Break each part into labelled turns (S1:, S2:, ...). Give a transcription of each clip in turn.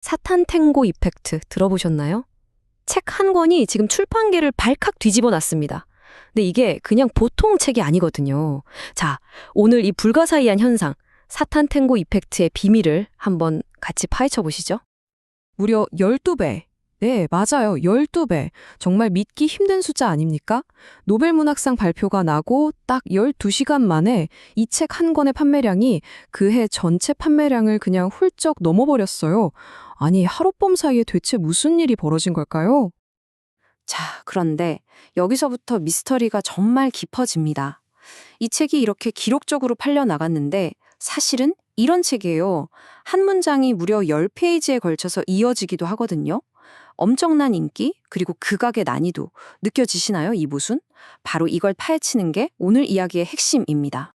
S1: 사탄 탱고 이펙트 들어보셨나요? 책 한 권이 지금 출판계를 발칵 뒤집어 놨습니다. 근데 이게 그냥 보통 책이 아니거든요. 자, 오늘 이 불가사의한 현상, 사탄 탱고 이펙트의 비밀을 한번 같이 파헤쳐 보시죠.
S2: 무려 12배. 네, 맞아요. 12배. 정말 믿기 힘든 숫자 아닙니까? 노벨 문학상 발표가 나고 딱 12시간 만에 이 책 한 권의 판매량이 그 해 전체 판매량을 그냥 훌쩍 넘어버렸어요. 아니, 하룻밤 사이에 대체 무슨 일이 벌어진 걸까요?
S3: 자, 그런데 여기서부터 미스터리가 정말 깊어집니다. 이 책이 이렇게 기록적으로 팔려 나갔는데 사실은 이런 책이에요. 한 문장이 무려 10페이지에 걸쳐서 이어지기도 하거든요. 엄청난 인기, 그리고 극악의 난이도 느껴지시나요, 이 모순? 바로 이걸 파헤치는 게 오늘 이야기의 핵심입니다.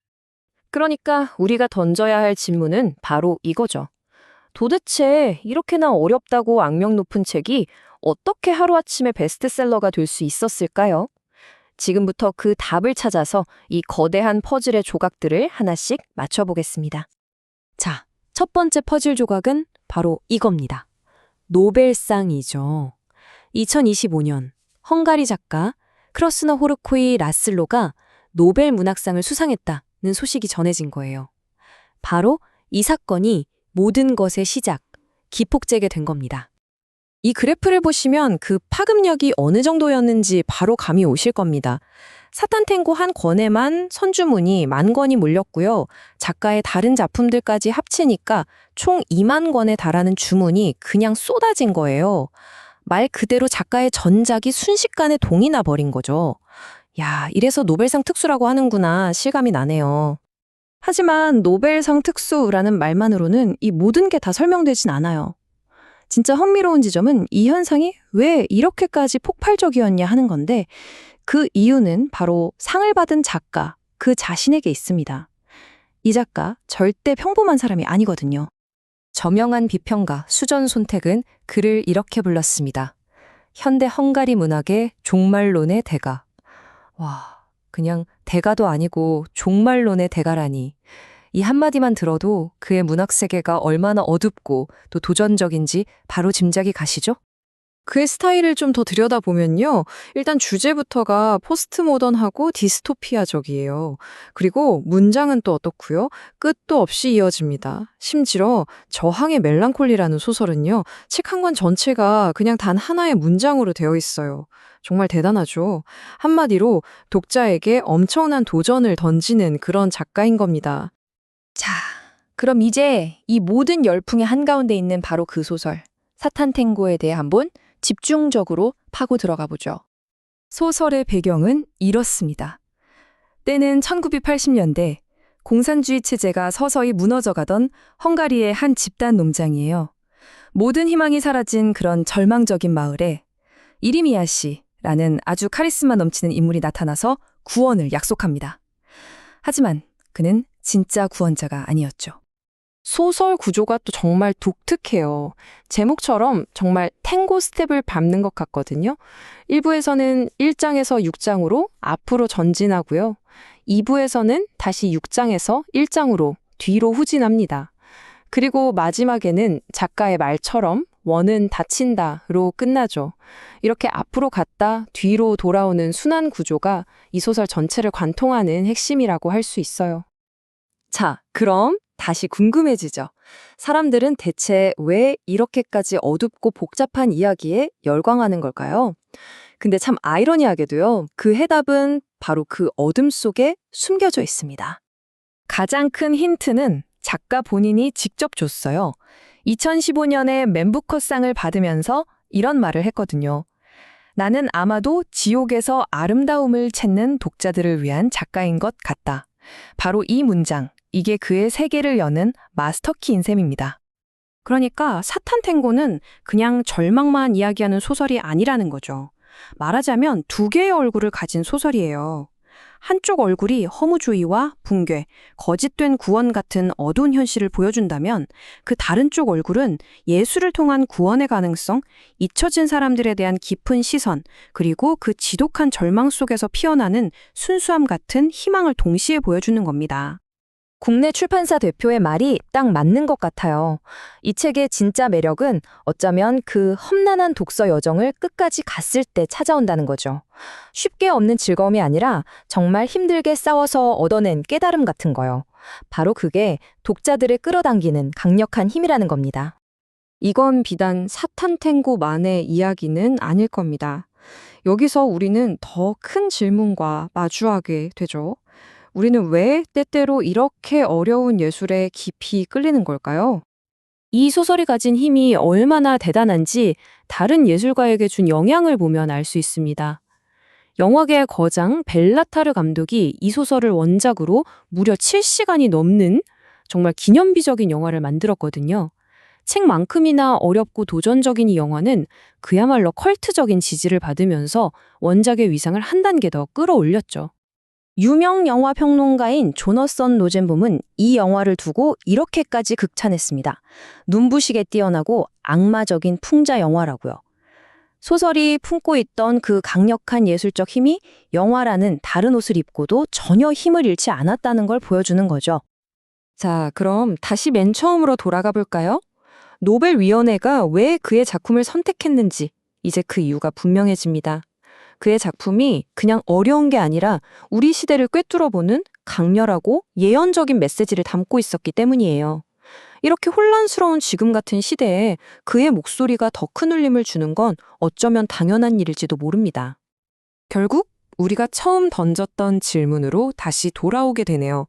S1: 그러니까 우리가 던져야 할 질문은 바로 이거죠. 도대체 이렇게나 어렵다고 악명 높은 책이 어떻게 하루아침에 베스트셀러가 될 수 있었을까요? 지금부터 그 답을 찾아서 이 거대한 퍼즐의 조각들을 하나씩 맞춰보겠습니다. 자, 첫 번째 퍼즐 조각은 바로 이겁니다. 노벨상이죠. 2025년 헝가리 작가 크로스너 호르코이 라슬로가 노벨 문학상을 수상했다는 소식이 전해진 거예요. 바로 이 사건이 모든 것의 시작, 기폭제게 된 겁니다. 이 그래프를 보시면 그 파급력이 어느 정도였는지 바로 감이 오실 겁니다. 사탄탱고 한 권에만 선주문이 만 권이 몰렸고요. 작가의 다른 작품들까지 합치니까 총 2만 권에 달하는 주문이 그냥 쏟아진 거예요. 말 그대로 작가의 전작이 순식간에 동이 나버린 거죠. 야, 이래서 노벨상 특수라고 하는구나 실감이 나네요. 하지만 노벨상 특수라는 말만으로는 이 모든 게 다 설명되진 않아요. 진짜 흥미로운 지점은 이 현상이 왜 이렇게까지 폭발적이었냐 하는 건데 그 이유는 바로 상을 받은 작가 그 자신에게 있습니다. 이 작가 절대 평범한 사람이 아니거든요. 저명한 비평가 수전 손택은 그를 이렇게 불렀습니다. 현대 헝가리 문학의 종말론의 대가. 와, 그냥 대가도 아니고 종말론의 대가라니. 이 한마디만 들어도 그의 문학 세계가 얼마나 어둡고 또 도전적인지 바로 짐작이 가시죠?
S2: 그의 스타일을 좀 더 들여다보면요. 일단 주제부터가 포스트 모던하고 디스토피아적이에요. 그리고 문장은 또 어떻고요? 끝도 없이 이어집니다. 심지어 저항의 멜랑콜리라는 소설은요. 책 한 권 전체가 그냥 단 하나의 문장으로 되어 있어요. 정말 대단하죠. 한마디로 독자에게 엄청난 도전을 던지는 그런 작가인 겁니다.
S1: 자, 그럼 이제 이 모든 열풍의 한가운데 있는 바로 그 소설, 사탄 탱고에 대해 한번 집중적으로 파고 들어가 보죠. 소설의 배경은 이렇습니다. 때는 1980년대 공산주의 체제가 서서히 무너져가던 헝가리의 한 집단 농장이에요. 모든 희망이 사라진 그런 절망적인 마을에 이리미야 씨라는 아주 카리스마 넘치는 인물이 나타나서 구원을 약속합니다. 하지만 그는 진짜 구원자가 아니었죠. 소설 구조가 또 정말 독특해요. 제목처럼 정말 탱고 스텝을 밟는 것 같거든요. 1부에서는 1장에서 6장으로 앞으로 전진하고요. 2부에서는 다시 6장에서 1장으로 뒤로 후진합니다. 그리고 마지막에는 작가의 말처럼 원은 닫힌다로 끝나죠. 이렇게 앞으로 갔다 뒤로 돌아오는 순환 구조가 이 소설 전체를 관통하는 핵심이라고 할 수 있어요. 자, 그럼 다시 궁금해지죠. 사람들은 대체 왜 이렇게까지 어둡고 복잡한 이야기에 열광하는 걸까요? 근데 참 아이러니하게도요, 그 해답은 바로 그 어둠 속에 숨겨져 있습니다. 가장 큰 힌트는 작가 본인이 직접 줬어요. 2015년에 맨부커상을 받으면서 이런 말을 했거든요. 나는 아마도 지옥에서 아름다움을 찾는 독자들을 위한 작가인 것 같다. 바로 이 문장, 이게 그의 세계를 여는 마스터키 인 셈입니다. 그러니까 사탄 탱고는 그냥 절망만 이야기하는 소설이 아니라는 거죠. 말하자면 두 개의 얼굴을 가진 소설이에요. 한쪽 얼굴이 허무주의와 붕괴, 거짓된 구원 같은 어두운 현실을 보여준다면 그 다른 쪽 얼굴은 예술을 통한 구원의 가능성, 잊혀진 사람들에 대한 깊은 시선, 그리고 그 지독한 절망 속에서 피어나는 순수함 같은 희망을 동시에 보여주는 겁니다. 국내 출판사 대표의 말이 딱 맞는 것 같아요. 이 책의 진짜 매력은 어쩌면 그 험난한 독서 여정을 끝까지 갔을 때 찾아온다는 거죠. 쉽게 얻는 즐거움이 아니라 정말 힘들게 싸워서 얻어낸 깨달음 같은 거요. 바로 그게 독자들을 끌어당기는 강력한 힘이라는 겁니다.
S3: 이건 비단 사탄 탱고만의 이야기는 아닐 겁니다. 여기서 우리는 더 큰 질문과 마주하게 되죠. 우리는 왜 때때로 이렇게 어려운 예술에 깊이 끌리는 걸까요?
S2: 이 소설이 가진 힘이 얼마나 대단한지 다른 예술가에게 준 영향을 보면 알 수 있습니다. 영화계의 거장 벨라타르 감독이 이 소설을 원작으로 무려 7시간이 넘는 정말 기념비적인 영화를 만들었거든요. 책만큼이나 어렵고 도전적인 이 영화는 그야말로 컬트적인 지지를 받으면서 원작의 위상을 한 단계 더 끌어올렸죠.
S1: 유명 영화 평론가인 조너선 노젠봄은 이 영화를 두고 이렇게까지 극찬했습니다. 눈부시게 뛰어나고 악마적인 풍자 영화라고요. 소설이 품고 있던 그 강력한 예술적 힘이 영화라는 다른 옷을 입고도 전혀 힘을 잃지 않았다는 걸 보여주는 거죠.
S2: 자, 그럼 다시 맨 처음으로 돌아가 볼까요? 노벨위원회가 왜 그의 작품을 선택했는지 이제 그 이유가 분명해집니다. 그의 작품이 그냥 어려운 게 아니라 우리 시대를 꿰뚫어 보는 강렬하고 예언적인 메시지를 담고 있었기 때문이에요. 이렇게 혼란스러운 지금 같은 시대에 그의 목소리가 더 큰 울림을 주는 건 어쩌면 당연한 일일지도 모릅니다. 결국 우리가 처음 던졌던 질문으로 다시 돌아오게 되네요.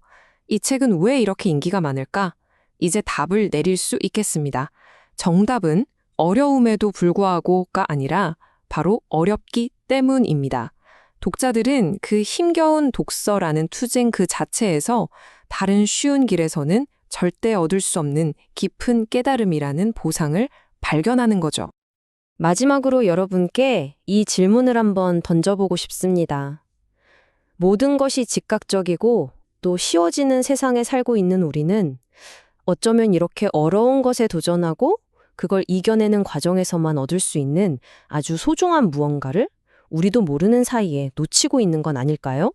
S2: 이 책은 왜 이렇게 인기가 많을까? 이제 답을 내릴 수 있겠습니다. 정답은 어려움에도 불구하고가 아니라 바로 어렵기 때문입니다. 독자들은 그 힘겨운 독서라는 투쟁 그 자체에서 다른 쉬운 길에서는 절대 얻을 수 없는 깊은 깨달음이라는 보상을 발견하는 거죠.
S1: 마지막으로 여러분께 이 질문을 한번 던져보고 싶습니다. 모든 것이 즉각적이고 또 쉬워지는 세상에 살고 있는 우리는 어쩌면 이렇게 어려운 것에 도전하고 그걸 이겨내는 과정에서만 얻을 수 있는 아주 소중한 무언가를 우리도 모르는 사이에 놓치고 있는 건 아닐까요?